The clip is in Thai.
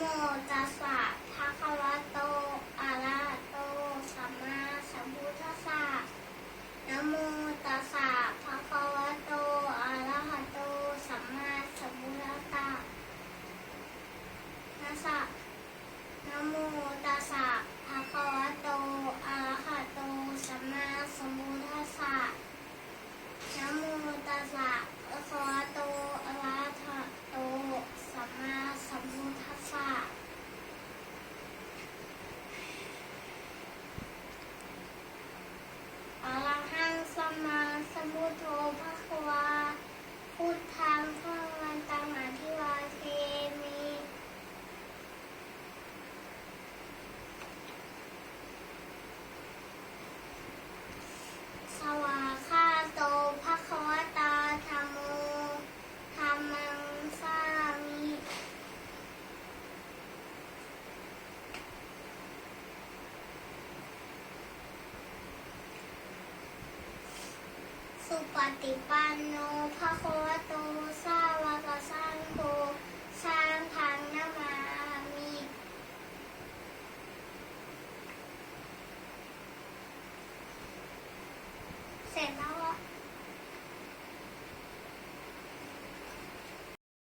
โมตัสสะภะคะวะโตอะระหะโต สัมมาสัมพุทธัสสะนะโมตัสสะภะคะวะโตอะระหะโต สัมมาสัมพุทธัสสะนะสะนะโมตัสสะภะคะวะโตอะระหะโต สัมมาสัมพุทธัสสะนะโมตัสสะภะคะวะโต อะระหะโต สัมมาสัมพุทธัสสะ อะระหังสัมมาสัมพุทโธภะคะวา พุทธังพระวันตังอธิวาเทมิ สวาคาโตภะคะวตาธรรมโมธรรมังสามิ สุปฏิปันโนภะคะวะโต